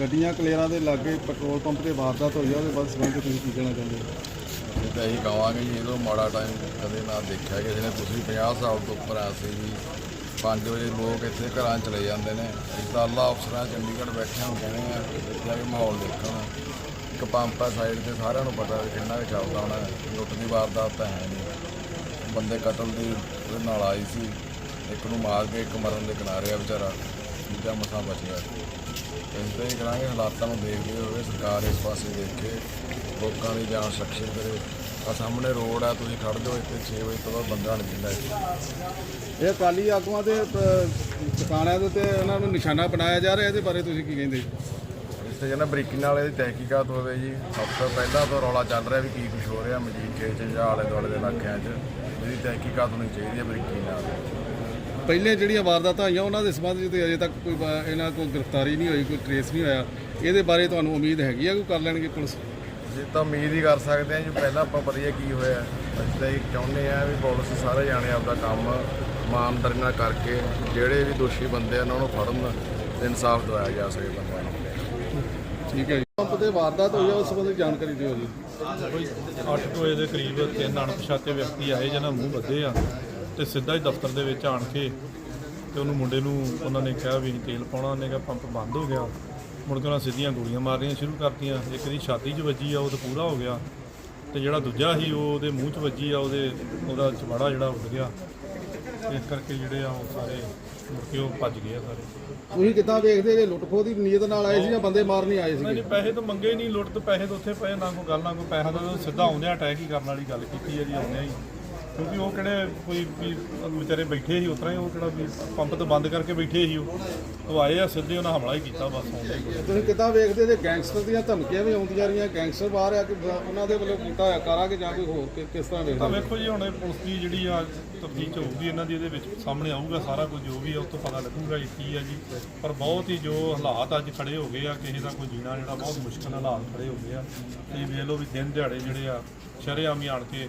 ਗੱਡੀਆਂ ਕਲੇਰਾਂ ਦੇ ਲਾਗੇ ਪੈਟਰੋਲ ਪੰਪ ਤੇ ਵਾਰਦਾਤ ਹੋਈ ਆ, ਉਹਦੇ ਬਾਅਦ ਸੰਬੰਧ ਤੁਸੀਂ ਕੀ ਕਹਿਣਾ ਚਾਹੁੰਦੇ ਹੋ? ਇਹ ਤਾਂ ਇਹੀ ਕਹਾਂਗੇ ਜੀ ਇਹਦੋਂ ਮਾੜਾ ਟਾਈਮ ਕਦੇ ਨਾ ਦੇਖਿਆ ਕਿਸੇ ਨੇ, ਤੁਸੀਂ 50 ਸਾਲ ਤੋਂ ਉੱਪਰ ਆ ਸੀ ਜੀ। 5 ਵਜੇ ਲੋਕ ਇੱਥੇ ਘਰਾਂ ਚਲੇ ਜਾਂਦੇ ਨੇ। ਇੱਦਾਂ ਅੱਲਾ ਅਫਸਰਾਂ ਚੰਡੀਗੜ੍ਹ ਬੈਠਿਆਂ ਨੂੰ ਕਹਿੰਦੇ ਆ, ਇੱਥੇ ਆ ਕੇ ਮਾਹੌਲ ਦੇਖਣ ਇੱਕ ਪੰਪ ਆ ਸਾਈਡ ਤੇ, ਸਾਰਿਆਂ ਨੂੰ ਪਤਾ ਵੀ ਕਿੰਨਾ ਕੁ ਚੱਲਦਾ ਹੋਣਾ। ਲੁੱਟ ਦੀ ਵਾਰਦਾਤ ਤਾਂ ਹੈ ਨਹੀਂ। ਬੰਦੇ ਕਤਲ ਦੀ ਉਹਦੇ ਨਾਲ ਆਈ ਸੀ। ਇੱਕ ਨੂੰ ਮਾਰ ਕੇ, ਇੱਕ ਮਰਨ ਦੇ ਕਿਨਾਰੇ ਆ ਵਿਚਾਰਾ। ਦੂਜਾ ਮਸਾਂ ਬਚ ਗਿਆ। ਇਸ ਤਰ੍ਹਾਂ ਹੀ ਕਰਾਂਗੇ ਹਾਲਾਤਾਂ ਨੂੰ ਦੇਖਦੇ ਹੋਏ ਸਰਕਾਰ ਇਸ ਪਾਸੇ ਦੇਖੇ ਲੋਕਾਂ ਦੀ ਜਾਨ ਸੁਰੱਖਿਅਤ ਕਰੇ। ਆ ਸਾਹਮਣੇ ਰੋਡ ਆ ਤੁਸੀਂ ਖੜ ਜਾਓ ਇੱਥੇ 6 ਵਜੇ ਤੋਂ ਬਾਅਦ ਬੰਦਾ ਨਹੀਂ ਇੱਥੇ। ਇਹ ਅਕਾਲੀ ਆਗੂਆਂ ਦੇ ਟਿਕਾਣਿਆਂ ਦੇ ਉੱਤੇ ਉਹਨਾਂ ਨੂੰ ਨਿਸ਼ਾਨਾ ਬਣਾਇਆ ਜਾ ਰਿਹਾ ਇਹਦੇ ਬਾਰੇ ਤੁਸੀਂ ਕੀ ਕਹਿੰਦੇ? ਇਸ ਤੇ ਜਨਾ ਬਰੀਕੀ ਨਾਲ ਇਹਦੀ ਤਹਿਕੀਕਾਤ ਹੋਵੇ ਜੀ। ਸਭ ਤੋਂ ਪਹਿਲਾਂ ਤੋਂ ਰੌਲਾ ਚੱਲ ਰਿਹਾ ਵੀ ਕੀ ਕੁਝ ਹੋ ਰਿਹਾ ਮਜੀਠੇ ਚ ਜਾਂ ਆਲੇ ਦੁਆਲੇ ਦੇ ਇਲਾਕਿਆਂ 'ਚ। ਇਹਦੀ ਤਹਿਕੀਕਾਤ ਹੋਣੀ ਚਾਹੀਦੀ ਹੈ ਬਰੀਕੀ ਨਾਲ। ਪਹਿਲੇ ਜਿਹੜੀਆਂ ਵਾਰਦਾਤਾਂ ਹੋਈਆਂ ਉਹਨਾਂ ਦੇ ਸੰਬੰਧ ਵਿੱਚ ਤੇ ਅਜੇ ਤੱਕ ਕੋਈ ਇਹਨਾਂ ਕੋਲ ਗ੍ਰਿਫਤਾਰੀ ਨਹੀਂ ਹੋਈ ਕੋਈ ਟ੍ਰੇਸ ਨਹੀਂ ਹੋਇਆ। ਇਹਦੇ ਬਾਰੇ ਤੁਹਾਨੂੰ ਉਮੀਦ ਹੈਗੀ ਆ ਕਿ ਕਰ ਲੈਣਗੇ ਪੁਲਿਸ? ਜੇ ਤਾਂ ਉਮੀਦ ਹੀ ਕਰ ਸਕਦੇ ਹਾਂ ਜੀ ਪਹਿਲਾਂ ਆਪਾਂ ਪਤਾ ਕੀ ਹੋਇਆ। ਅਸੀਂ ਤਾਂ ਇਹ ਚਾਹੁੰਦੇ ਆ ਵੀ ਪੁਲਿਸ ਸਾਰੇ ਜਾਣੇ ਆਪਦਾ ਕੰਮ ਇਮਾਨਦਾਰੀ ਨਾਲ ਕਰਕੇ ਜਿਹੜੇ ਵੀ ਦੋਸ਼ੀ ਬੰਦੇ ਆ ਉਹਨਾਂ ਨੂੰ ਫੜਨ ਤੇ ਇਨਸਾਫ ਦਿਵਾਇਆ ਜਾ ਸਕੇ ਬੰਦਿਆਂ ਨੂੰ। ਠੀਕ ਹੈ ਜੀ। ਪੰਪ ਤੇ ਵਾਰਦਾਤ ਹੋਈ ਆ ਉਸ ਸੰਬੰਧੀ ਜਾਣਕਾਰੀ ਦਿਓ ਜੀ। ਕੋਈ 8 ਵਜੇ ਦੇ ਕਰੀਬ ਤਿੰਨ ਅਣਪਛਾਤੇ ਵਿਅਕਤੀ ਆਏ ਜਿਹਨਾਂ ਮੂੰਹ ਬੱਧੇ ਆ। ਤੇ ਸਿੱਧਾ ਹੀ ਦਫ਼ਤਰ ਦੇ ਵਿੱਚ ਆਣ ਕੇ ਤੇ ਉਹਨੂੰ ਮੁੰਡੇ ਨੂੰ ਉਹਨਾਂ ਨੇ ਕਿਹਾ ਵੀ ਅਸੀਂ ਤੇਲ ਪਾਉਣਾ ਉਹਨੇ ਕਿਹਾ ਪੰਪ ਬੰਦ ਹੋ ਗਿਆ। ਮੁੜ ਕੇ ਉਹਨਾਂ ਸਿੱਧੀਆਂ ਗੋਲੀਆਂ ਮਾਰਨੀਆਂ ਸ਼ੁਰੂ ਕਰਤੀਆਂ। ਇੱਕ ਦੀ ਛਾਤੀ 'ਚ ਵੱਜੀ ਆ ਉਹ ਤਾਂ ਪੂਰਾ ਹੋ ਗਿਆ। ਤੇ ਜਿਹੜਾ ਦੂਜਾ ਸੀ ਉਹ ਉਹਦੇ ਮੂੰਹ 'ਚ ਵੱਜੀ ਆ ਉਹਦੇ ਉਹਦਾ ਚਵਾੜਾ ਜਿਹੜਾ ਉੱਡ ਗਿਆ। ਇਸ ਕਰਕੇ ਜਿਹੜੇ ਆ ਉਹ ਸਾਰੇ ਮੁੜ ਕੇ ਉਹ ਭੱਜ ਗਏ ਆ ਸਾਰੇ। ਤੁਸੀਂ ਕਿੱਦਾਂ ਵੇਖਦੇ ਜੇ ਲੁੱਟਖੋ ਦੀ ਨੀਅਤ ਨਾਲ ਆਏ ਸੀ ਜਾਂ ਬੰਦੇ ਮਾਰਨ ਨਹੀਂ ਆਏ ਸੀਗੇ? ਨਹੀਂ ਪੈਸੇ ਤਾਂ ਮੰਗੇ ਹੀ ਨਹੀਂ। ਲੁੱਟ ਤੇ ਪੈਸੇ ਤਾਂ ਉੱਥੇ ਪਏ ਨਾ ਕੋਈ ਗੱਲ ਨਾ ਕੋਈ ਪੈਸਾ ਤਾਂ ਸਿੱਧਾ ਆਉਂਦਿਆਂ ਅਟੈਕ ਹੀ ਕਰਨ ਵਾਲੀ ਗੱਲ ਕੀਤੀ ਹੈ ਜੀ ਆਉਂਦਿਆਂ ਹੀ। ਕਿਉਂਕਿ ਉਹ ਕਿਹੜੇ ਕੋਈ ਵੀ ਵਿਚਾਰੇ ਬੈਠੇ ਸੀ ਉਤਰਾ ਹੀ ਉਹ ਕਿਹੜਾ ਵੀ ਪੰਪ ਤੋਂ ਬੰਦ ਕਰਕੇ ਬੈਠੇ ਸੀ ਉਹ। ਉਹ ਆਏ ਆ ਸਿੱਧੇ ਉਹਨਾਂ ਹਮਲਾ ਹੀ ਕੀਤਾ ਬਸ ਆਉਂਦੇ ਹੀ ਤੁਸੀਂ ਕਿੱਦਾਂ ਵੇਖਦੇ ਜੇ ਗੈਂਗਸਟਰ ਦੀਆਂ ਧਮਕੀਆਂ ਵੀ ਆਉਂਦੀਆਂ ਰਹੀਆਂ ਗੈਂਗਸਟਰ ਬਾਹਰ ਆ ਕੇ ਉਹਨਾਂ ਦੇ ਵੱਲੋਂ ਕੀਤਾ ਹੋਇਆ ਕਰਾਂਗੇ ਜਾਂ ਕੋਈ ਹੋਰ ਕਿ- ਕਿਸ ਤਰ੍ਹਾਂ ਤਾਂ ਵੇਖਦੇ ਵੇਖੋ ਜੀ ਹੁਣ ਇਹ ਪੁਲਿਸ ਦੀ ਜਿਹੜੀ ਆ ਤਫਤੀਸ਼ ਹੋਊਗੀ ਇਹਨਾਂ ਦੀ ਇਹਦੇ ਵਿੱਚ ਸਾਹਮਣੇ ਆਊਗਾ ਸਾਰਾ ਕੁਝ ਜੋ ਵੀ ਆ ਉਸ ਤੋਂ ਪਤਾ ਲੱਗੂਗਾ ਜੀ ਕੀ ਆ ਜੀ। ਪਰ ਬਹੁਤ ਹੀ ਜੋ ਹਾਲਾਤ ਅੱਜ ਖੜੇ ਹੋ ਗਏ ਆ ਕਿਸੇ ਦਾ ਕੋਈ ਜੀਣਾ ਜਿਹੜਾ ਬਹੁਤ ਮੁਸ਼ਕਲ ਹਾਲਾਤ ਖੜੇ ਹੋ ਗਏ ਆ। ਤੇ ਵੇਖ ਲਓ ਵੀ ਦਿਨ ਦਿਹਾੜੇ ਜਿਹੜੇ ਆ ਸ਼ਰੇਆਮ ਹੀ ਆਣ ਕੇ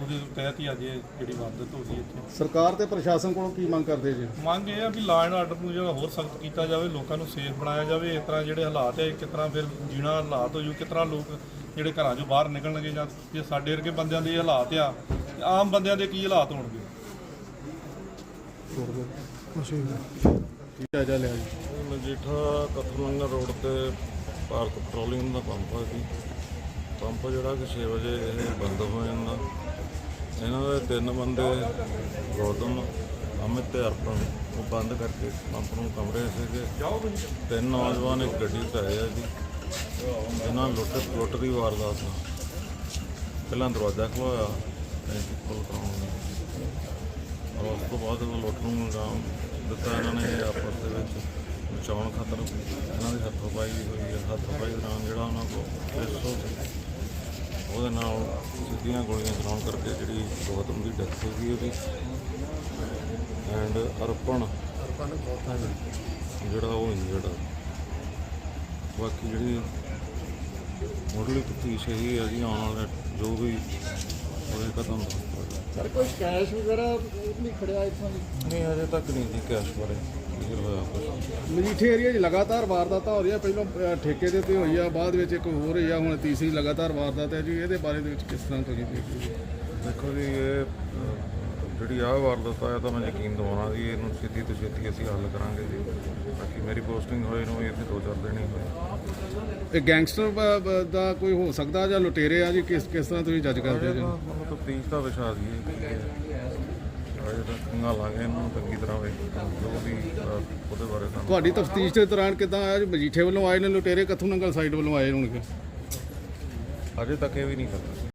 ਉਹਦੇ ਤਹਿਤ ਹੀ ਅੱਜ ਇਹ ਜਿਹੜੀ ਵਾਰਦਾਤ ਹੋ ਗਈ ਇੱਥੇ। ਸਰਕਾਰ ਤੇ ਪ੍ਰਸ਼ਾਸਨ ਕੋਲੋਂ ਕੀ ਮੰਗ ਕਰਦੇ ਜੀ? ਮੰਗ ਇਹ ਆ ਵੀ ਲਾਅ ਐਂਡ ਆਰਡਰ ਨੂੰ ਜਿਹੜਾ ਹੋਰ ਸਖਤ ਕੀਤਾ ਜਾਵੇ ਲੋਕਾਂ ਨੂੰ ਸੇਫ ਬਣਾਇਆ ਜਾਵੇ ਇਸ ਤਰ੍ਹਾਂ ਜਿਹੜੇ ਹਾਲਾਤ ਹੈ ਕਿਸ ਤਰ੍ਹਾਂ ਫਿਰ ਜੀਣਾ ਹਾਲਾਤ ਹੋ ਜੂ ਕਿਸ ਤਰ੍ਹਾਂ ਲੋਕ ਜਿਹੜੇ ਘਰਾਂ ਚੋਂ ਬਾਹਰ ਨਿਕਲਣਗੇ ਜਾਂ ਜੇ ਸਾਡੇ ਵਰਗੇ ਬੰਦਿਆਂ ਦੇ ਹਾਲਾਤ ਆ ਤੇ ਆਮ ਬੰਦਿਆਂ ਦੇ ਕੀ ਹਾਲਾਤ ਹੋਣਗੇ? ਠੀਕ ਹੈ ਜਾ ਲਿਆ ਜੀ? ਮਜੀਠਾ ਕਥਲੰਗਾ ਰੋਡ ਤੇ ਭਾਰਤ ਪੈਟਰੋਲੀਅਮ ਦਾ ਪੰਪ ਹੈ ਜੀ। ਪੰਪ ਜਿਹੜਾ ਕਿ 6 ਵਜੇ ਇਹ ਬੰਦ ਹੋ ਜਾਂਦਾ। ਇਹਨਾਂ ਦੇ ਤਿੰਨ ਬੰਦੇ, ਗੌਤਮ, ਅਮਿਤ ਤੇ ਅਰਪਣ, ਉਹ ਬੰਦ ਕਰਕੇ ਪੰਪ ਨੂੰ ਕਮਰੇ ਸੀਗੇ। ਤਿੰਨ ਨੌਜਵਾਨ ਇੱਕ ਗੱਡੀ ਤੇ ਆਏ ਆ ਜੀ। ਇਹਨਾਂ ਲੁੱਟ ਲੁੱਟ ਦੀ ਵਾਰਦਾਤ ਨਾਲ ਪਹਿਲਾਂ ਦਰਵਾਜ਼ਾ ਖੋਇਆ ਟੈਂਕੀ ਕੋਲ ਕਰਾਉਣ ਔਰ ਉਸ ਤੋਂ ਬਾਅਦ ਉਹ ਲੁੱਟ ਨੂੰ ਅੰਜਾਮ ਦਿੱਤਾ ਇਹਨਾਂ ਨੇ, ਆਪਸ ਦੇ ਵਿੱਚ ਬਚਾਉਣ ਖਾਤਰ, ਇਹਨਾਂ ਦੀ ਹੱਥੋਂ ਪਾਈ ਹੋਈ ਹੈ ਹੱਥੋਂ ਪਾਈ ਦੌਰਾਨ ਜਿਹੜਾ ਉਹਨਾਂ ਕੋਲ ਨਾਲ ਸਿੱਧੀਆਂ ਗੋਲੀਆਂ ਚਲਾਉਣ ਕਰਕੇ ਜਿਹੜੀ ਗੌਤਮ ਦੀ ਡੈਥ ਹੋ ਗਈ ਉਹਦੀ। ਐਂਡ ਅਰਪਣ। ਜਿਹੜਾ ਉਹ ਇੰਜਰਡ ਆ ਬਾਕੀ ਜਿਹੜੀ ਮੁੱਢਲੀ ਤਫਤੀਸ਼ ਇਹੀ ਹੈ ਜੀ ਆਉਣ ਵਾਲੇ ਜੋ ਵੀ ਸਰ ਕੋਈ ਕੈਸ਼ ਵਗੈਰਾ ਨਹੀਂ ਖੜਿਆ ਇਥੋਂ ਨਹੀਂ ਅਜੇ ਤੱਕ ਨਹੀਂ ਜੀ ਕੈਸ਼ ਬਾਰੇ ਮਜੀਠੇ ਏਰੀਆ 'ਚ ਲਗਾਤਾਰ ਵਾਰਦਾਤਾਂ ਹੋ ਰਹੀਆਂ। ਪਹਿਲਾਂ ਅ, ਠੇਕੇ ਦੇ ਉੱਤੇ ਹੋਈ ਆ ਬਾਅਦ ਵਿੱਚ ਇੱਕ ਹੋਰ ਹੋਈ ਆ ਹੁਣ ਤੀਸਰੀ ਲਗਾਤਾਰ ਵਾਰਦਾਤ ਹੈ ਜੀ। ਇਹਦੇ ਬਾਰੇ ਦੇ ਵਿੱਚ ਕਿਸ ਤਰ੍ਹਾਂ ਤੁਸੀਂ ਦੇਖਦੇ ਹੋ? ਦੇਖੋ ਜੀ ਇਹ ਅਹ, ਜਿਹੜੀ ਆਹ ਵਾਰਦਾਤ ਆ ਇਹ ਤਾਂ ਮੈਂ ਯਕੀਨ ਦਵਾਉਣਾ ਜੀ ਇਹਨੂੰ ਛੇਤੀ ਤੋਂ ਛੇਤੀ ਅਸੀਂ ਹੱਲ ਕਰਾਂਗੇ ਜੀ। ਬਾਕੀ ਮੇਰੀ ਪੋਸਟਿੰਗ ਹੋਈ ਨੂੰ ਵੀ ਇੱਥੇ ਦੋ ਚਾਰ ਦਿਨ ਹੀ ਹੋਏ। ਇਹ ਗੈਂਗਸਟਰ ਦਾ ਕੋਈ ਹੋ ਸਕਦਾ ਜਾਂ ਲੁਟੇਰੇ ਆ ਜੀ? ਕਿਸ ਕਿਸ ਤਰ੍ਹਾਂ ਤੁਸੀਂ ਜੱਜ ਕਰਦੇ ਜੀ ਮਤਲਬ ਤਫਤੀਸ਼ ਦਾ ਵਿਸ਼ਾ ਜੀ ਅਜੇ ਤੱਕ ਕੰਗਾ ਲਾਂਗੇ ਇਹਨੂੰ ਚੰਗੀ ਤਰ੍ਹਾਂ ਵੇਖ ਜੋ ਵੀ ਅਹ, ਉਹਦੇ ਬਾਰੇ ਸਾਨੂੰ ਤੁਹਾਡੀ ਤਫਤੀਸ਼ ਦੇ ਦੌਰਾਨ ਕਿਦਾਂ ਆਇਆ ਜੀ? ਮਜੀਠੇ ਵੱਲੋਂ ਆਏ ਨੇ ਲੁਟੇਰੇ? ਕਿੱਥੋਂ ਨੰਗਲ ਸਾਈਡ ਵੱਲੋਂ ਆਏ ਹੋਣਗੇ? ਅਜੇ ਤੱਕ ਇਹ ਵੀ ਨਹੀਂ ਪਤਾ।